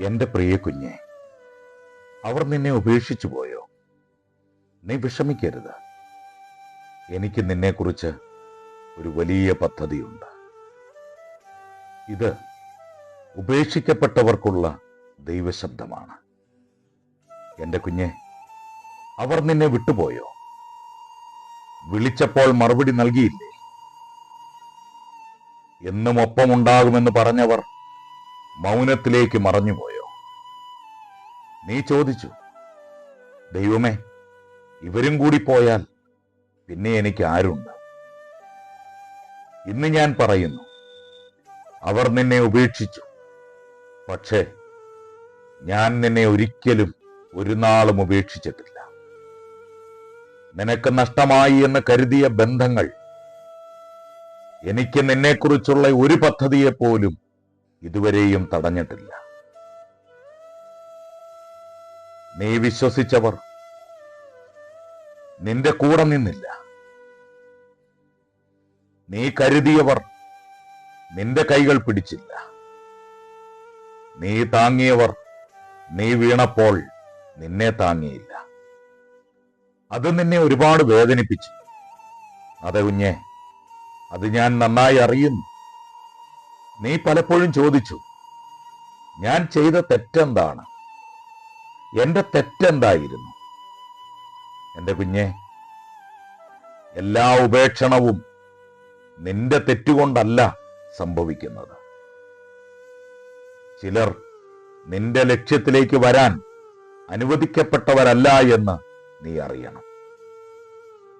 എന്റെ പ്രിയ കുഞ്ഞെ അവർ നിന്നെ ഉപേക്ഷിച്ചു പോയോ? നീ വിഷമിക്കരുത്. എനിക്ക് നിന്നെക്കുറിച്ച് ഒരു വലിയ പദ്ധതിയുണ്ട്. ഇത് ഉപേക്ഷിക്കപ്പെട്ടവർക്കുള്ള ദൈവശബ്ദമാണ്. എന്റെ കുഞ്ഞെ അവർ നിന്നെ വിട്ടുപോയോ? വിളിച്ചപ്പോൾ മറുപടി നൽകിയില്ലേ? എന്നും ഒപ്പമുണ്ടാകുമെന്ന് പറഞ്ഞവർ മൗനത്തിലേക്ക് മറഞ്ഞുപോയോ. നീ ചോദിച്ചു. ദൈവമേ ഇവരും കൂടി പോയാൽ പിന്നെ എനിക്ക് ആരുണ്ട്? ഇന്ന് ഞാൻ പറയുന്നു അവർ നിന്നെ ഉപേക്ഷിച്ചു. പക്ഷേ ഞാൻ നിന്നെ ഒരിക്കലും ഒരു നാളും ഉപേക്ഷിച്ചിട്ടില്ല. നിനക്ക് നഷ്ടമായി എന്ന് കരുതിയ ബന്ധങ്ങൾ എനിക്ക് നിന്നെക്കുറിച്ചുള്ള ഒരു പദ്ധതിയെപ്പോലും ഇതുവരെയും തടഞ്ഞിട്ടില്ല. നീ വിശ്വസിച്ചവർ. നിന്റെ കൂടെ നിന്നില്ല. നീ കരുതിയവർ നിന്റെ കൈകൾ പിടിച്ചില്ല. നീ താങ്ങിയവർ നീ വീണപ്പോൾ നിന്നെ താങ്ങിയില്ല. അത് നിന്നെ ഒരുപാട് വേദനിപ്പിച്ചു. അതെ കുഞ്ഞെ അത് ഞാൻ നന്നായി അറിയുന്നു. നീ പലപ്പോഴും ചോദിച്ചു ഞാൻ ചെയ്ത തെറ്റെന്താണ്? എന്റെ തെറ്റെന്തായിരുന്നു? എന്റെ കുഞ്ഞെ എല്ലാ ഉപേക്ഷണവും നിന്റെ തെറ്റുകൊണ്ടല്ല സംഭവിക്കുന്നത്. ചിലർ നിന്റെ ലക്ഷ്യത്തിലേക്ക് വരാൻ അനുവദിക്കപ്പെട്ടവരല്ല എന്ന് നീ അറിയണം.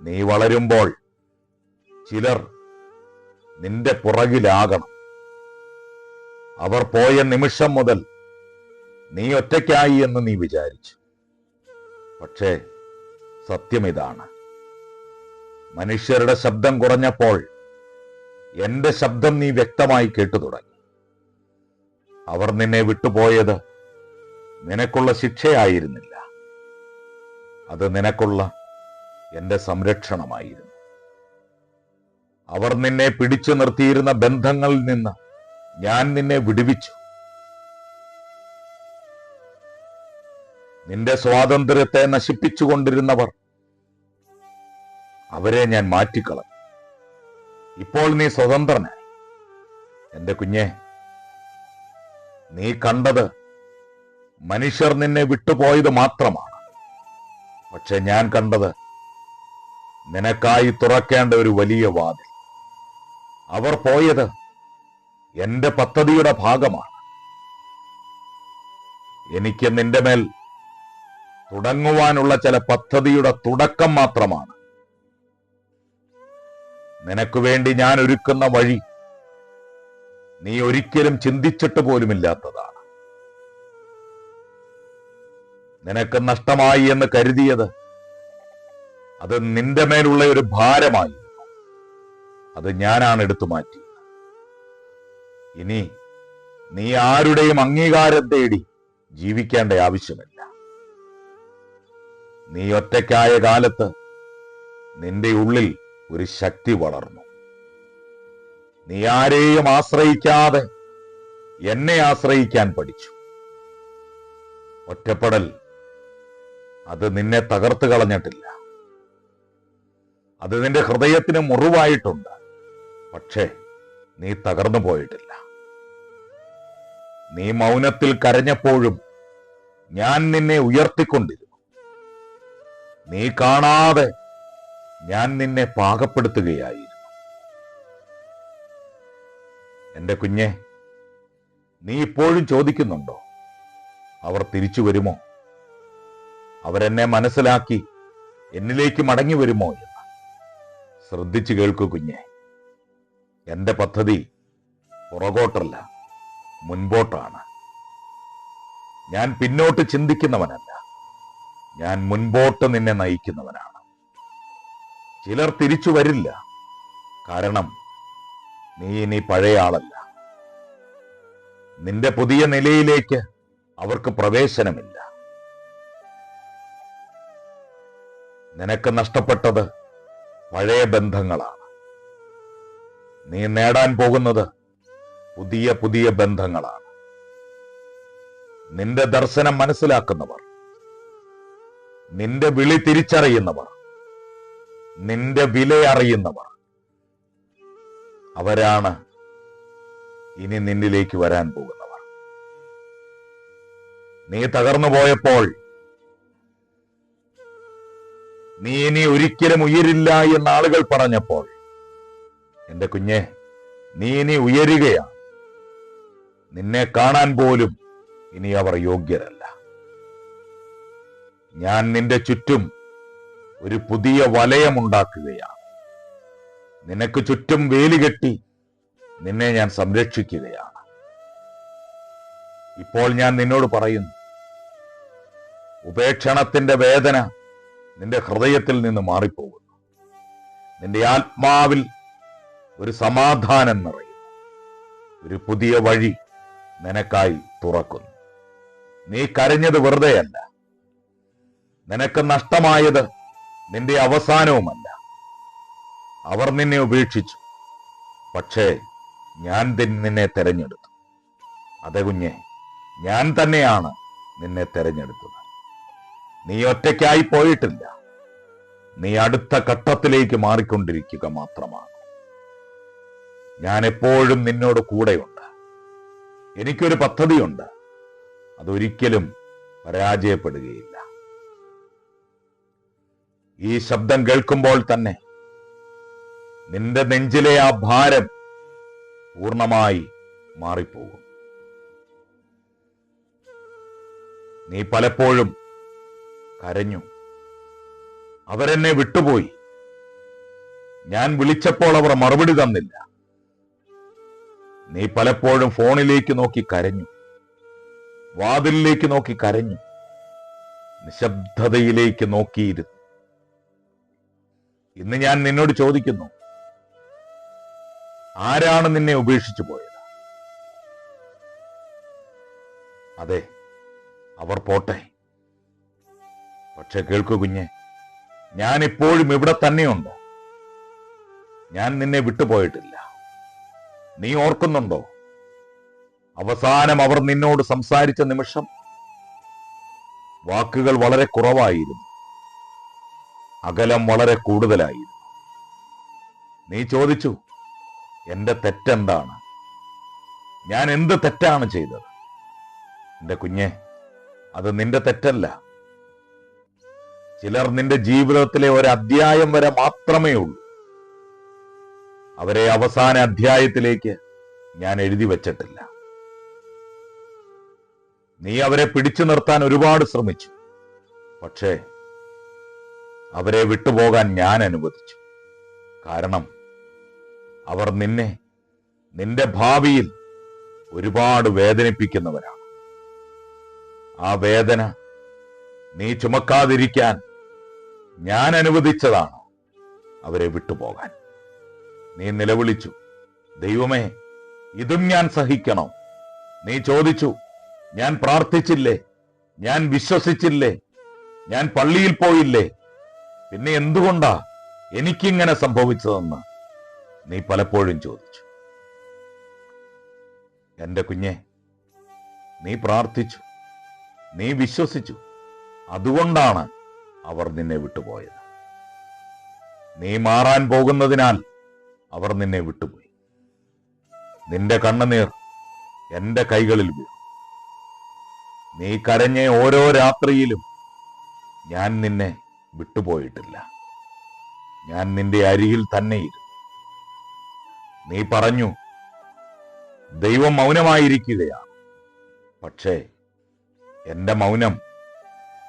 നീ വളരുമ്പോൾ ചിലർ നിന്റെ പുറകിലാകണം. അവർ പോയ നിമിഷം മുതൽ നീ ഒറ്റയ്ക്കായി എന്ന് നീ വിചാരിച്ചു. പക്ഷേ സത്യം ഇതാണ്. മനുഷ്യരുടെ ശബ്ദം കുറഞ്ഞപ്പോൾ എന്റെ ശബ്ദം നീ വ്യക്തമായി കേട്ടു തുടങ്ങി. അവർ നിന്നെ വിട്ടുപോയത് നിനക്കുള്ള ശിക്ഷയായിരുന്നില്ല. അത് നിനക്കുള്ള എന്റെ സംരക്ഷണമായിരുന്നു. അവർ നിന്നെ പിടിച്ചു നിർത്തിയിരുന്ന ബന്ധങ്ങളിൽ നിന്ന് ഞാൻ നിന്നെ വിടുവിച്ചു. നിന്റെ സ്വാതന്ത്ര്യത്തെ നശിപ്പിച്ചുകൊണ്ടിരുന്നവർ അവരെ ഞാൻ മാറ്റിക്കളഞ്ഞു. ഇപ്പോൾ നീ സ്വതന്ത്രനായി. എന്റെ കുഞ്ഞെ നീ കണ്ടത് മനുഷ്യർ നിന്നെ വിട്ടുപോയത് മാത്രമാണ്. പക്ഷെ ഞാൻ കണ്ടത് നിനക്കായി തുറക്കേണ്ട ഒരു വലിയ വാതിൽ. അവർ പോയത് എന്റെ പദ്ധതിയുടെ ഭാഗമാണ്. എനിക്ക് നിന്റെ മേൽ തുടങ്ങുവാനുള്ള ചില പദ്ധതിയുടെ തുടക്കം മാത്രമാണ്. നിനക്ക് വേണ്ടി ഞാൻ ഒരുക്കുന്ന വഴി നീ ഒരിക്കലും ചിന്തിച്ചിട്ട് പോലുമില്ലാത്തതാണ്. നിനക്ക് നഷ്ടമായി എന്ന് കരുതിയത് അത് നിന്റെ മേലുള്ള ഒരു ഭാരമായി. അത് ഞാനാണ് എടുത്തു മാറ്റി. ഇനി നീ ആരുടെയും അംഗീകാരം തേടി ജീവിക്കേണ്ട ആവശ്യമില്ല. നീ ഒറ്റയ്ക്കായ കാലത്ത് നിന്റെ ഉള്ളിൽ ഒരു ശക്തി വളർന്നു. നീ ആരെയും ആശ്രയിക്കാതെ എന്നെ ആശ്രയിക്കാൻ പഠിച്ചു. ഒറ്റപ്പെടൽ അത് നിന്നെ തകർത്ത് കളഞ്ഞിട്ടില്ല. അത് നിന്റെ ഹൃദയത്തിന് മുറിവായിട്ടുണ്ട്. പക്ഷേ നീ തകർന്നു പോയിട്ടില്ല. നീ മൗനത്തിൽ കരഞ്ഞപ്പോഴും ഞാൻ നിന്നെ ഉയർത്തിക്കൊണ്ടിരുന്നു. നീ കാണാതെ ഞാൻ നിന്നെ പാകപ്പെടുത്തുകയായിരുന്നു. എന്റെ കുഞ്ഞെ നീ ഇപ്പോഴും ചോദിക്കുന്നുണ്ടോ? അവർ തിരിച്ചു വരുമോ? അവരെന്നെ മനസ്സിലാക്കി എന്നിലേക്ക് മടങ്ങി വരുമോ എന്ന് ശ്രദ്ധിച്ചു കേൾക്കൂ കുഞ്ഞെ. എന്റെ പദ്ധതി പുറകോട്ടല്ല മുൻപോട്ടാണ്. ഞാൻ പിന്നോട്ട് ചിന്തിക്കുന്നവനല്ല. ഞാൻ മുൻപോട്ട് നിന്നെ നയിക്കുന്നവനാണ്. ചിലർ തിരിച്ചു വരില്ല. കാരണം നീ ഇനി പഴയ ആളല്ല. നിന്റെ പുതിയ നിലയിലേക്ക് അവർക്ക് പ്രവേശനമില്ല. നിനക്ക് നഷ്ടപ്പെട്ടത് പഴയ ബന്ധങ്ങളാണ്. നീ നേടാൻ പോകുന്നത് പുതിയ പുതിയ ബന്ധങ്ങളാണ്. നിന്റെ ദർശനം മനസ്സിലാക്കുന്നവർ നിന്റെ വിളി തിരിച്ചറിയുന്നവർ. നിന്റെ വില അറിയുന്നവർ. അവരാണ് ഇനി നിന്നിലേക്ക് വരാൻ പോകുന്നവർ. നീ തകർന്നു പോയപ്പോൾ നീ ഇനി ഒരിക്കലും ഉയരില്ല എന്ന് ആളുകൾ പറഞ്ഞപ്പോൾ എന്റെ കുഞ്ഞെ നീ ഇനി ഉയരുകയാണ്. നിന്നെ കാണാൻ പോലും ഇനി അവർ യോഗ്യരല്ല. ഞാൻ നിന്റെ ചുറ്റും ഒരു പുതിയ വലയമുണ്ടാക്കുകയാണ്. നിനക്ക് ചുറ്റും വേലി കെട്ടി നിന്നെ ഞാൻ സംരക്ഷിക്കുകയാണ്. ഇപ്പോൾ ഞാൻ നിന്നോട് പറയുന്നു ഉപേക്ഷണത്തിന്റെ വേദന നിന്റെ ഹൃദയത്തിൽ നിന്ന് മാറിപ്പോകുന്നു. നിന്റെ ആത്മാവിൽ ഒരു സമാധാനം നിറയുന്നു. ഒരു പുതിയ വഴി നിനക്കായി തുറക്കുന്നു. നീ കരഞ്ഞത് വെറുതെയല്ല. നിനക്ക് നഷ്ടമായത് നിന്റെ അവസാനവുമല്ല. അവർ നിന്നെ ഉപേക്ഷിച്ചു. പക്ഷേ ഞാൻ നിന്നെ തെരഞ്ഞെടുത്തു. അതെ കുഞ്ഞെ ഞാൻ തന്നെയാണ് നിന്നെ തെരഞ്ഞെടുത്തത്. നീ ഒറ്റയ്ക്കായി പോയിട്ടില്ല. നീ അടുത്ത ഘട്ടത്തിലേക്ക് മാറിക്കൊണ്ടിരിക്കുക മാത്രമാണ്. ഞാൻ എപ്പോഴും നിന്നോട് കൂടെയുണ്ട്. എനിക്കൊരു പദ്ധതിയുണ്ട്. അതൊരിക്കലും പരാജയപ്പെടുകയില്ല. ഈ ശബ്ദം കേൾക്കുമ്പോൾ തന്നെ നിന്റെ നെഞ്ചിലെ ആ ഭാരം പൂർണമായി മാറിപ്പോകും. നീ പലപ്പോഴും കരഞ്ഞു. അവരെന്നെ വിട്ടുപോയി. ഞാൻ വിളിച്ചപ്പോൾ അവർ മറുപടി തന്നില്ല. നീ പലപ്പോഴും ഫോണിലേക്ക് നോക്കി കരഞ്ഞു. വാതിലിലേക്ക് നോക്കി കരഞ്ഞു. നിശബ്ദതയിലേക്ക് നോക്കിയിരുന്നു. ഇന്ന് ഞാൻ നിന്നോട് ചോദിക്കുന്നു ആരാണ് നിന്നെ ഉപേക്ഷിച്ചു പോയത്? അതെ അവർ പോട്ടെ. പക്ഷെ കേൾക്കൂ കുഞ്ഞെ ഞാൻ ഇപ്പോഴും ഇവിടെ തന്നെയുണ്ട്. ഞാൻ നിന്നെ വിട്ടുപോയിട്ടില്ല. നീ ഓർക്കുന്നുണ്ടോ? അവസാനം അവർ നിന്നോട് സംസാരിച്ച നിമിഷം വാക്കുകൾ വളരെ കുറവായിരുന്നു. അകലം വളരെ കൂടുതലായി. നീ ചോദിച്ചു എന്റെ തെറ്റെന്താണ്? ഞാൻ എന്ത് തെറ്റാണ് ചെയ്തത്? എന്റെ കുഞ്ഞെ അത് നിന്റെ തെറ്റല്ല. ചിലർ നിന്റെ ജീവിതത്തിലെ ഒരു അധ്യായം വരെ മാത്രമേ ഉള്ളൂ. അവരെ അവസാന അധ്യായത്തിലേക്ക് ഞാൻ എഴുതി വച്ചിട്ടില്ല. നീ അവരെ പിടിച്ചു നിർത്താൻ ഒരുപാട് ശ്രമിച്ചു. പക്ഷേ അവരെ വിട്ടുപോകാൻ ഞാൻ അനുവദിച്ചു. കാരണം അവർ നിന്നെ നിന്റെ ഭാവിയിൽ ഒരുപാട് വേദനിപ്പിക്കുന്നവരാണ്. ആ വേദന നീ ചുമക്കാതിരിക്കാൻ ഞാൻ അനുവദിച്ചതാണ് അവരെ വിട്ടുപോകാൻ. നീ നിലവിളിച്ചു ദൈവമേ ഇതും ഞാൻ സഹിക്കണോ? നീ ചോദിച്ചു ഞാൻ പ്രാർത്ഥിച്ചില്ലേ? ഞാൻ വിശ്വസിച്ചില്ലേ? ഞാൻ പള്ളിയിൽ പോയില്ലേ? പിന്നെ എന്തുകൊണ്ടാ എനിക്കിങ്ങനെ സംഭവിച്ചതെന്ന് നീ പലപ്പോഴും ചോദിച്ചു. എന്റെ കുഞ്ഞെ നീ പ്രാർത്ഥിച്ചു നീ വിശ്വസിച്ചു. അതുകൊണ്ടാണ് അവർ നിന്നെ വിട്ടുപോയത്. നീ മാറാൻ പോകുന്നതിനാൽ അവർ നിന്നെ വിട്ടുപോയി. നിന്റെ കണ്ണുനീർ എന്റെ കൈകളിൽ വീണു. നീ കരഞ്ഞ ഓരോ രാത്രിയിലും ഞാൻ നിന്നെ വിട്ടുപോയിട്ടില്ല. ഞാൻ നിന്റെ അരികിൽ തന്നെയിരുന്നു. നീ പറഞ്ഞു ദൈവം മൗനമായിരിക്കുകയാണ്. പക്ഷേ എന്റെ മൗനം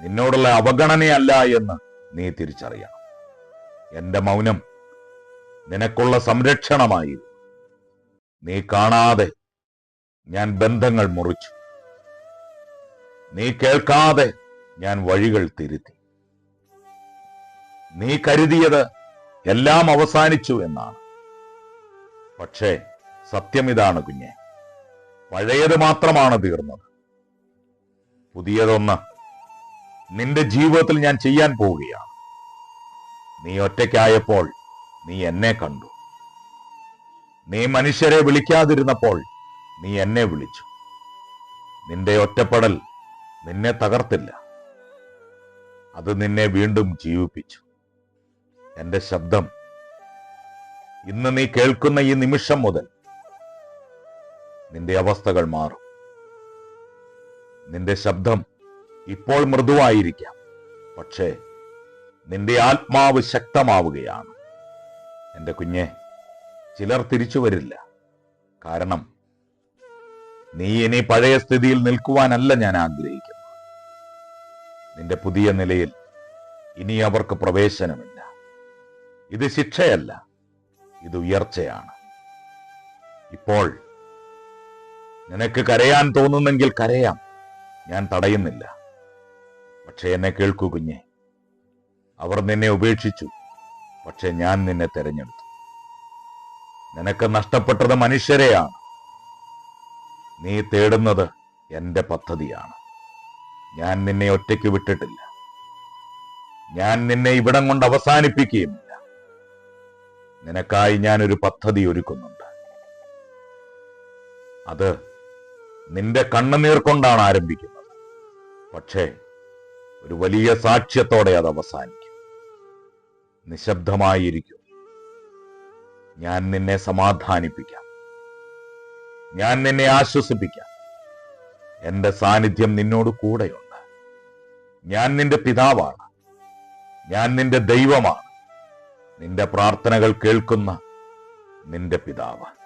നിന്നോടുള്ള അവഗണനയല്ല എന്ന് നീ തിരിച്ചറിയണം. എന്റെ മൗനം നിനക്കുള്ള സംരക്ഷണമായി നീ കാണാതെ ഞാൻ ബന്ധങ്ങൾ മുറിച്ചു. നീ കേൾക്കാതെ ഞാൻ വഴികൾ തിരുത്തി. നീ കരുതിയത് എല്ലാം അവസാനിച്ചു എന്നാണ്. പക്ഷേ സത്യം ഇതാണ് കുഞ്ഞെ. പഴയത് മാത്രമാണ് തീർന്നത്. പുതിയതൊന്ന് നിന്റെ ജീവിതത്തിൽ ഞാൻ ചെയ്യാൻ പോവുകയാണ്. നീ ഒറ്റയ്ക്കായപ്പോൾ നീ എന്നെ കണ്ടു. നീ മനുഷ്യരെ വിളിക്കാതിരുന്നപ്പോൾ നീ എന്നെ വിളിച്ചു. നിന്റെ ഒറ്റപ്പെടൽ നിന്നെ തകർത്തില്ല. അത് നിന്നെ വീണ്ടും ജീവിപ്പിച്ചു. എന്റെ ശബ്ദം. ഇന്ന് നീ കേൾക്കുന്ന ഈ നിമിഷം മുതൽ നിന്റെ അവസ്ഥകൾ മാറും. നിന്റെ ശബ്ദം ഇപ്പോൾ മൃദുവായിരിക്കാം. പക്ഷേ നിന്റെ ആത്മാവ് ശക്തമാവുകയാണ്. എന്റെ കുഞ്ഞെ ചിലർ തിരിച്ചു വരില്ല. കാരണം നീ ഇനി പഴയ സ്ഥിതിയിൽ നിൽക്കുവാനല്ല ഞാൻ ആഗ്രഹിക്കുന്നത്. നിന്റെ പുതിയ നിലയിൽ ഇനി അവർക്ക് പ്രവേശനമില്ല. ഇത് ശിക്ഷയല്ല ഇത് ഉയർച്ചയാണ്. ഇപ്പോൾ നിനക്ക് കരയാൻ തോന്നുന്നെങ്കിൽ കരയാം ഞാൻ തടയുന്നില്ല. പക്ഷെ എന്നെ കേൾക്കൂ കുഞ്ഞെ അവർ നിന്നെ ഉപേക്ഷിച്ചു പക്ഷെ ഞാൻ നിന്നെ തെരഞ്ഞെടുത്തു. നിനക്ക് നഷ്ടപ്പെട്ടത് മനുഷ്യരെയാണ്. നീ തേടുന്നത് എന്റെ പദ്ധതിയാണ്. ഞാൻ നിന്നെ ഒറ്റയ്ക്ക് വിട്ടിട്ടില്ല. ഞാൻ നിന്നെ ഇവിടം കൊണ്ട് അവസാനിപ്പിക്കുകയുമില്ല നിനക്കായി ഞാനൊരു പദ്ധതി ഒരുക്കുന്നുണ്ട്. അത് നിന്റെ കണ്ണുനീർ കൊണ്ടാണ് ആരംഭിക്കുന്നത്. പക്ഷേ ഒരു വലിയ സാക്ഷ്യത്തോടെ അത് അവസാനിക്കും. നിശബ്ദമായിരിക്കും. ഞാൻ നിന്നെ സമാധാനിപ്പിക്കാം. ഞാൻ നിന്നെ ആശ്വസിപ്പിക്കാം. എന്റെ സാന്നിധ്യം നിന്നോട് കൂടെയുണ്ട്. ഞാൻ നിന്റെ പിതാവാണ്. ഞാൻ നിന്റെ ദൈവമാണ്. നിന്റെ പ്രാർത്ഥനകൾ കേൾക്കുന്ന നിന്റെ പിതാവ്.